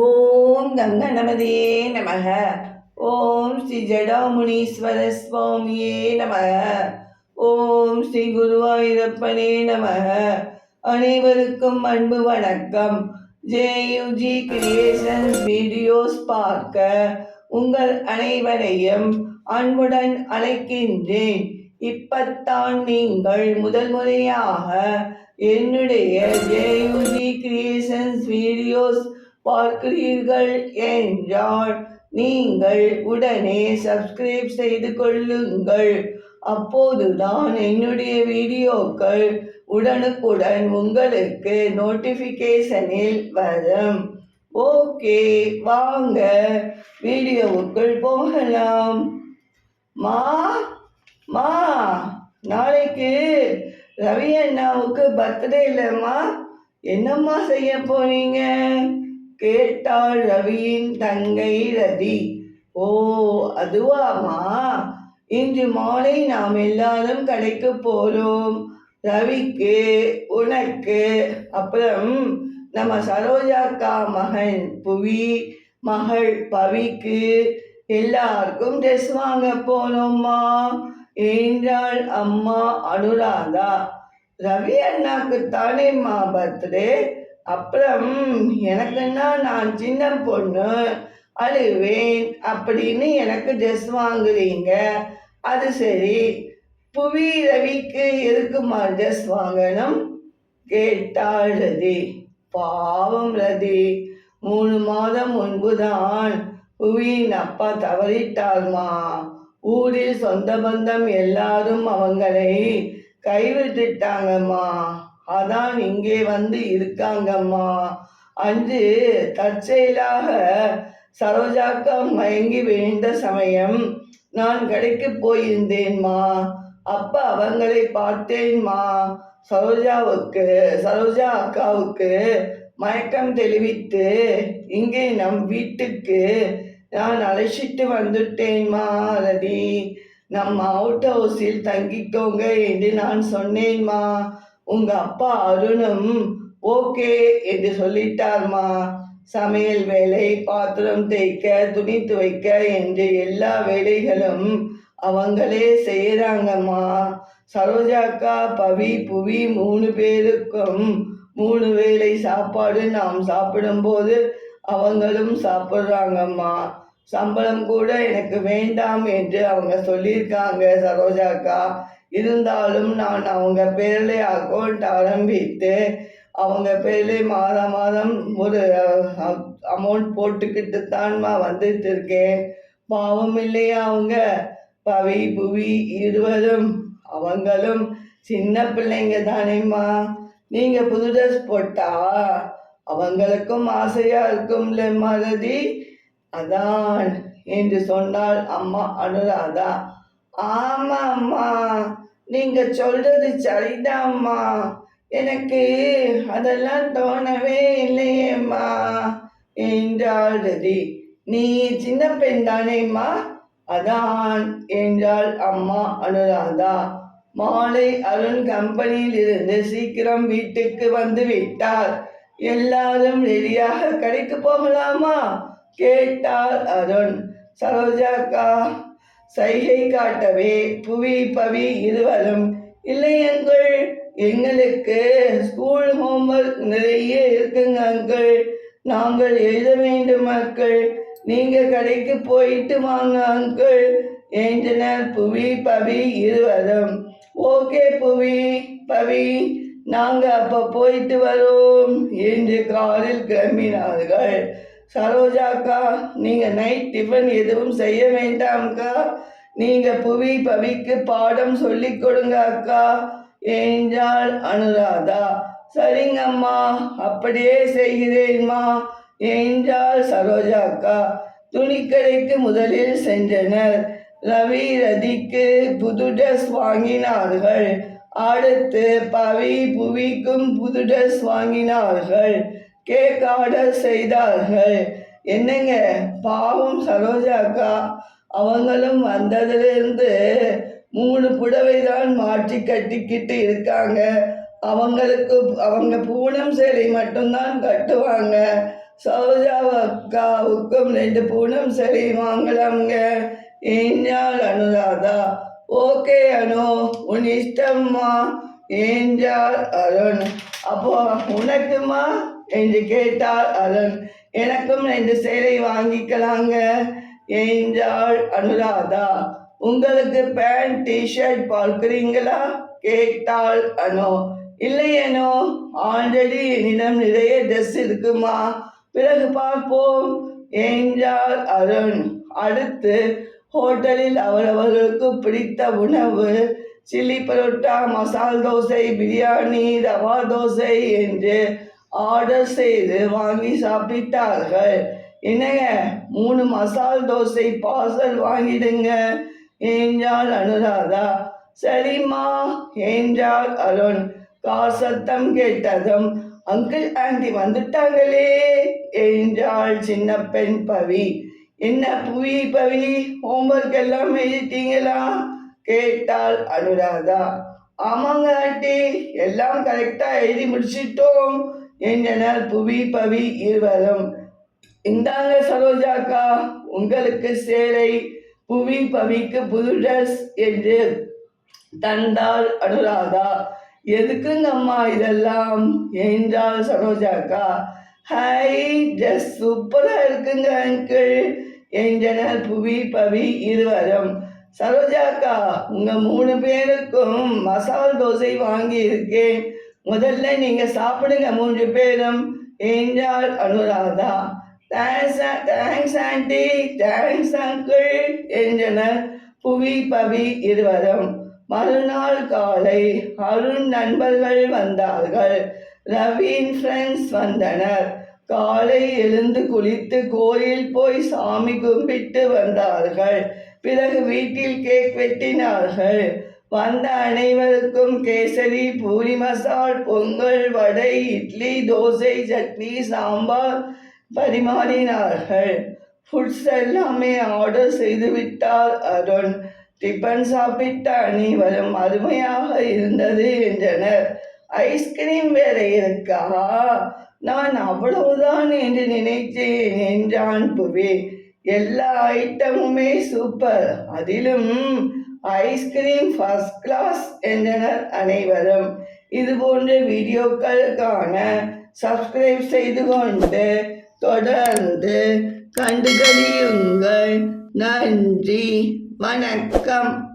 ஓம் கங்கணமதியே நமக. ஓம் ஸ்ரீ ஜடாமுனீஸ்வர சுவாமியே நமக. ஓம் ஸ்ரீ குருவாயூரப்பனே நமக. அனைவருக்கும் அன்பு வணக்கம். ஜேயுஜி கிரியேஷன்ஸ் வீடியோஸ் பார்க்க உங்கள் அனைவரையும் அன்புடன் அழைக்கின்றேன். இப்பத்தான் நீங்கள் முதல் முறையாக என்னுடைய ஜேயுஜி கிரியேஷன்ஸ் வீடியோஸ் பார்க்கிறீர்கள் என்றால் நீங்கள் உடனே சப்ஸ்கிரைப் செய்து கொள்ளுங்கள். அப்போதுதான் என்னுடைய வீடியோக்கள் உடனுக்குடன் உங்களுக்கு நோட்டிஃபிகேஷனில் வரும். ஓகே வாங்க வீடியோவுக்குள் போகலாம். மா மா நாளைக்கு ரவி அண்ணாவுக்கு பர்த்டே இல்லைம்மா. என்னம்மா செய்ய போறீங்க? கேட்டாள் ரவியின் தங்கை ரதி. ஓ அதுவாமா இன்று மாலை நாம் எல்லாரும் கடைக்கு போறோம். ரவிக்கு உனக்கு. அப்புறம் நம்ம சரோஜாக்கா மகன் புவி மகள் பவிக்கு எல்லாருக்கும் ட்ரெஸ் வாங்க போனோம்மா என்றாள் அம்மா அனுராதா. ரவி அண்ணாக்கு தானேம்மா பர்த்டே அப்புறம் எனக்குன்னா நான் சின்ன பொண்ணு அழுவேன் அப்படின்னு எனக்கு ட்ரெஸ் வாங்குறீங்க. அது சரி. புவி ரவிக்கு எதுக்குமா ட்ரெஸ் வாங்கணும்? கேட்டாள் ரதி பாவம் ரதி. மூணு மாதம் முன்புதான் புவியின் அப்பா தவறிட்டாள்மா ஊரில் சொந்த பந்தம் எல்லாரும் அவங்களை கைவிட்டுட்டாங்கம்மா. அதான் இங்கே வந்து இருக்காங்கம்மா. அன்று தற்செயலாக சரோஜாக்கா மயங்கி விழுந்த சமயம் நான் கடைக்கு போயிருந்தேன்மா. அப்ப அவங்களை பார்த்தேன்மா. சரோஜாவுக்கு சரோஜா அக்காவுக்கு மயக்கம் தெளிவித்து இங்கே நம் வீட்டுக்கு நான் அழைச்சிட்டு வந்துட்டேன்மா ரதி. நம்ம அவுட் ஹவுஸில் தங்கிக்கோங்க என்று நான் சொன்னேன்மா. உங்க அப்பா அருணும் ஓகே என்று சொல்லிட்டார்மா. சமையல் வேலை பாத்திரம் தேய்க்க துணி துவைக்க என்று எல்லா வேலைகளும் அவங்களே செய்யறாங்கம்மா சரோஜாக்கா பவி புவி மூணு பேருக்கும் மூணு வேளை சாப்பாடு நாம் சாப்பிடும்போது அவங்களும் சாப்பிட்றாங்கம்மா. சம்பளம் கூட எனக்கு வேண்டாம் என்று அவங்க சொல்லியிருக்காங்க சரோஜாக்கா இருந்தாலும் நான் அவங்க பேரில் அக்கௌண்ட் ஆரம்பித்து அவங்க பேரில் மாதம் மாதம் ஒரு அமௌண்ட் போட்டுக்கிட்டு தான்மா வந்துட்டு இருக்கேன் பாவம் இல்லையா அவங்க. பவி புவி இருவரும் அவங்களும் சின்ன பிள்ளைங்க தானேம்மா. நீங்கள் புது ட்ரெஸ் போட்டா அவங்களுக்கும் ஆசையாக இருக்கும்ல மறதி அதான் என்று சொன்னால் அம்மா அனுராதா. ஆமா அம்மா நீங்க சொல்றது சரிதாம்மா. எனக்கு அதெல்லாம் தோணவே இல்லையேம்மா. என்றாள் ரதி. நீ சின்ன பெண் தானேம்மா? அதான் என்றாள் அம்மா அனுராதா. மாலை அருண் கம்பெனியில் இருந்து சீக்கிரம் வீட்டுக்கு வந்து விட்டார். எல்லாரும் ரெடியாக கடைக்கு போகலாமா? கேட்டார் அருண். சரோஜாக்கா சைகை காட்டவே புவி பவி இருவரும் இல்லை எங்களுக்கு ஸ்கூல் ஹோம்ஒர்க் நிறைய இருக்குங்க அங்கிள். நாங்கள் எழுத வேண்டும் அங்கிள். நீங்க கடைக்கு போயிட்டு வாங்க அங்கிள். என்றனர் புவி பவி இருவரும். ஓகே புவி பவி நாங்க அப்ப போயிட்டு வரோம் என்று காரில் கிளம்பினார்கள். சரோஜாக்கா நீங்கள் நைட் டிஃபன் எதுவும் செய்ய வேண்டாம்க்கா நீங்கள் புவி பவிக்கு பாடம் சொல்லி கொடுங்க அக்கா. என்றாள் அனுராதா சரிங்கம்மா அப்படியே செய்கிறேன்மா. என்றாள் சரோஜாக்கா துணிக்கடைக்கு முதலில் சென்றனர். ரவி ரதிக்கு புது ட்ரெஸ் வாங்கினார்கள். அடுத்து பவி புவிக்கும் புது ட்ரெஸ் வாங்கினார்கள். கேக் ஆர்டர் செய்தார்கள். என்னங்க? பாவம் சரோஜாக்கா அவங்களும் வந்ததுலேருந்து மூணு புடவை தான் மாற்றி கட்டிக்கிட்டு இருக்காங்க. அவங்களுக்கு அவங்க பூனம் சேலை மட்டும்தான் கட்டுவாங்க. சரோஜாவுக்காவுக்கும் ரெண்டு பூனம் சரி வாங்கலாம்ங்க. ஏஞ்சால் அனுராதா? ஓகே அனு உன் இஷ்டம்மா. ஏஞ்சால் அருண்? அப்போ உனக்குமா? என்று கேட்டாள் அருண். எனக்கும் ரெண்டு சேலை வாங்கிக்கலாங்க. என்றாள் அனுராதா. உங்களுக்கு பேண்ட் டிஷர்ட் பார்க்குறீங்களா? கேட்டாள் அனு. இல்லையேனோ ஆல்ரெடி என்னிடம் நிறைய ட்ரெஸ் இருக்குமா. பிறகு பார்ப்போம். என்றார் அருண். அடுத்து ஹோட்டலில் அவரவர்களுக்கு பிடித்த உணவு. சில்லி பரோட்டா மசால் தோசை பிரியாணி ரவா தோசை என்று ஆர்டர் செய்து வாங்கி சாப்பிட்டார்கள். என்னங்க மூணு மசால் தோசை பார்சல் வாங்கிடுங்க என்றாள் அனுராதா. சரிம்மா என்றாள் அருண். கார் சத்தம் கேட்டதும் அங்கிள் ஆண்டி வந்துட்டாங்களே என்றாள் சின்ன பெண் பவி. என்ன புவி பவி ஹோம்ஒர்க் எல்லாம் எழுதிட்டீங்களா? கேட்டாள் அனுராதா. ஆமாங்க ஆண்டி எல்லாம் கரெக்டாக எழுதி முடிச்சிட்டோம். என்றனர் புவி பவி இருவரும். இந்தாங்க சரோஜாக்கா உங்களுக்கு சேலை. புவி பவிக்கு புது ட்ரெஸ் என்று தந்தாள் அனுராதா. எதுக்குங்க அம்மா இதெல்லாம்? என்றாள் சரோஜாக்கா. ஹை ட்ரெஸ் சூப்பராக இருக்குங்க அங்கிள் என்றனர் புவி பவி இருவரும். சரோஜாக்கா உங்க மூணு பேருக்கும் மசால் தோசை வாங்கி இருக்கேன் முதல்ல நீங்க சாப்பிடுங்க மூன்று பேரும். என்றாள் Anuradha. Thanks thanks aunty thanks uncle என்றனர் புவி பவி இருவரும். மறுநாள் காலை அருண் நண்பர்கள் வந்தார்கள். ரவின் ஃப்ரெண்ட்ஸ் வந்தனர். காலை எழுந்து குளித்து கோயில் போய் சாமி கும்பிட்டு வந்தார்கள். பிறகு வீட்டில் கேக் வெட்டினார்கள். வந்த அனைவருக்கும் கேசரி பூரி மசால் பொங்கல் வடை இட்லி தோசை சட்னி சாம்பார் பரிமாறினார்கள். ஃபுட்ஸ் எல்லாமே ஆர்டர் செய்து விட்டார் அருண். டிபன் சாப்பிட்ட அனைவரும் அருமையாக இருந்தது என்றனர். ஐஸ்கிரீம் வேற இருக்கா? நான் அவ்வளவுதான் என்று நினைத்தேன் என்றான் புவி எல்லா ஐட்டமுமே சூப்பர் அதிலும் ஐஸ்கிரீம் ஃபர்ஸ்ட் கிளாஸ் என்றனர் அனைவரும். இது போன்ற வீடியோக்களுக்கான சப்ஸ்கிரைப் செய்து கொண்டு தொடர்ந்து கண்டுகளியுங்கள். நன்றி. வணக்கம்.